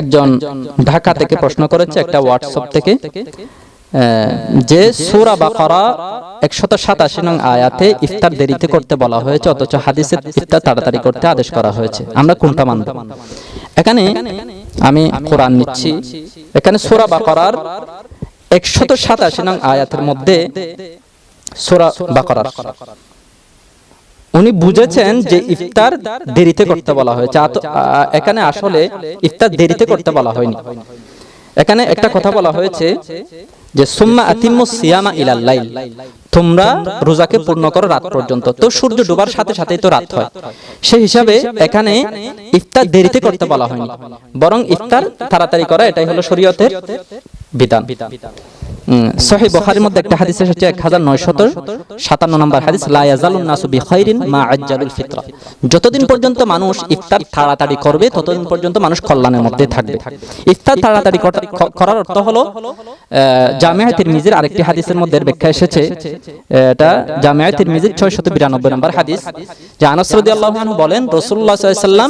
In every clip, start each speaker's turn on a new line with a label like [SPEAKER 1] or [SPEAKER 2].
[SPEAKER 1] একজন ঢাকা থেকে প্রশ্ন করেছে একটা হোয়াটসঅ্যাপ থেকে যে সুরা বাকারা একশত সাতাশি নং আয়াতে ইফতার দেরিতে করতে বলা হয়েছে, অথচ হাদিসে ইফতার তাড়াতাড়ি করতে আদেশ করা হয়েছে। আমরা কোনটা মানব? এখানে আমি কোরআন নিচ্ছি। এখানে সুরা বাকারার একশত সাতাশি নং আয়াতের মধ্যে সুরা বাকারার উনি বুঝেছেন যে ইফতার দেরিতে করতে বলা হয়েছে। এখানে আসলে ইফতার দেরিতে করতে বলা হয়নি। এখানে একটা কথা বলা হয়েছে যে, সুম্মা আতিম্মু সিয়ামা ইলাল লাইল। তোমরা রোজাকে পূর্ণ করো রাত পর্যন্ত। তো সূর্য ডোবার সাথে সাথেই তো রাত হয়। সেই হিসাবে এখানে ইফতার দেরিতে করতে বলা হয়নি। বরং ইফতার তাড়াতাড়ি করা, এটাই হলো শরীয়তের বিধান। সহিহ বুখারীর মধ্যে একটা হাদিস এসেছে 1957 নম্বর হাদিস, লা ইয়াজালুন নাসু মা আজ্জালুল যতদিন পর্যন্ত মানুষ ইফতার তাড়াতাড়ি করবে, ততদিন পর্যন্ত মানুষ কল্যাণের মধ্যে থাকবে। ইফতার তাড়াতাড়ি করার অর্থ আরেকটি হাদিসের মধ্যে ব্যাখ্যা এসেছে, এটা জামিয়া তিরমিজির 692 নম্বর হাদিস, যে আনাস বলেন, রাসূলুল্লাহ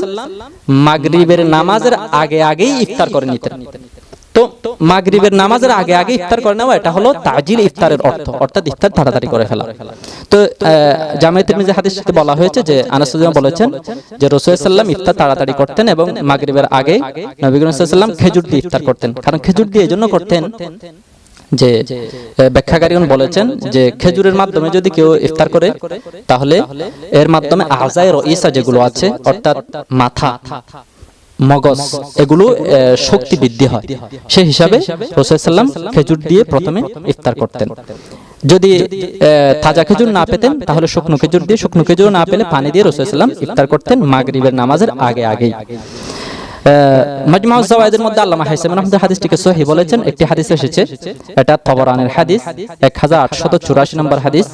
[SPEAKER 1] মাগরিবের নামাজের আগে আগেই ইফতার করে নিতেন। তো মাগরিবের নামাজের আগে আগে ইফতার করে নেওয়া, এটা হলো তাজিল ইফতারের অর্থ, অর্থাৎ ইফতার তাড়াতাড়ি করে ফেলা। তো জামায়াত তিরমিজি হাদিসে বলা হয়েছে যে আনাস বলেছেন যে রাসূল সাল্লাম ইফতার তাড়াতাড়ি করতেন এবং মাগরিবের আগে নবী করিম সাল্লাম খেজুর দিয়ে ইফতার করতেন। কারণ খেজুর দিয়ে এজন্য করতেন যে ব্যাখ্যাকারীগণ বলেছেন যে খেজুরের মাধ্যমে যদি কেউ ইফতার করে, তাহলে এর মাধ্যমে আজায় রইসা যেগুলো আছে, অর্থাৎ মাথা মগজ, এগুলো শক্তি বৃদ্ধি হয়। সেই হিসাবে রসুলাম খেজুর দিয়ে প্রথমে ইফতার করতেন। যদি তাজা খেজুর না পেতেন, তাহলে শুকনো খেজুর দিয়ে, শুকনো খেজুর না পেলে পানি দিয়ে রসুলাম ইফতার করতেন মাগরিবের নামাজের আগে আগেই। মাজমাউজ জাওয়াইদের মধ্যে আল্লামা হাইসাম রহমতুল্লাহ হাদিসটিকে সহিহ বলেছেন, একটি হাদিস এসেছে, এটা তবরানের হাদিস 1884 নম্বর হাদিস।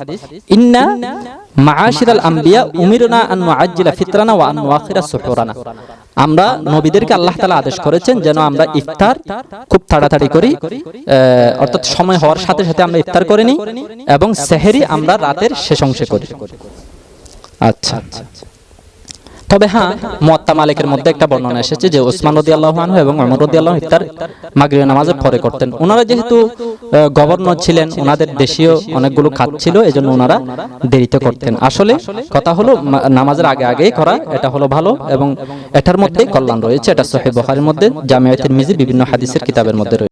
[SPEAKER 1] ইন্না মাআশিরাল আম্বিয়া উমিরনা আন নুআজ্জিলা ফিতরানা ওয়া আন নুআখিরা সুহুরানা। আমরা নবীদেরকে আল্লাহ তাআলা আদেশ করেছেন যেন আমরা ইফতার খুব তাড়াতাড়ি করি অর্থাৎ সময় হওয়ার সাথে সাথে আমরা ইফতার করে নিই এবং সেহরি আমরা রাতের শেষ অংশে করি। আচ্ছা আচ্ছা। তবে হ্যাঁ মুয়াত্তা মালিকের মধ্যে একটা বর্ণনা এসেছে যে ওসমান রাদিয়াল্লাহু আনহু এবং অমর রাদিয়াল্লাহু আল্লাহ ইফতার মাগরিবের নামাজের পরে করতেন। ওনারা যেহেতু গভর্নর ছিলেন ওনাদের দেশীয় অনেকগুলো খাত ছিল এই জন্য ওনারা দেরিতে করতেন। আসলে কথা হলো নামাজের আগে আগেই করা, এটা হলো ভালো এবং এটার মধ্যেই কল্যাণ রয়েছে। এটা সহিহ বুখারীর মধ্যে, জামিয়া তিরমিজি বিভিন্ন হাদিসের কিতাবের মধ্যে রয়েছে।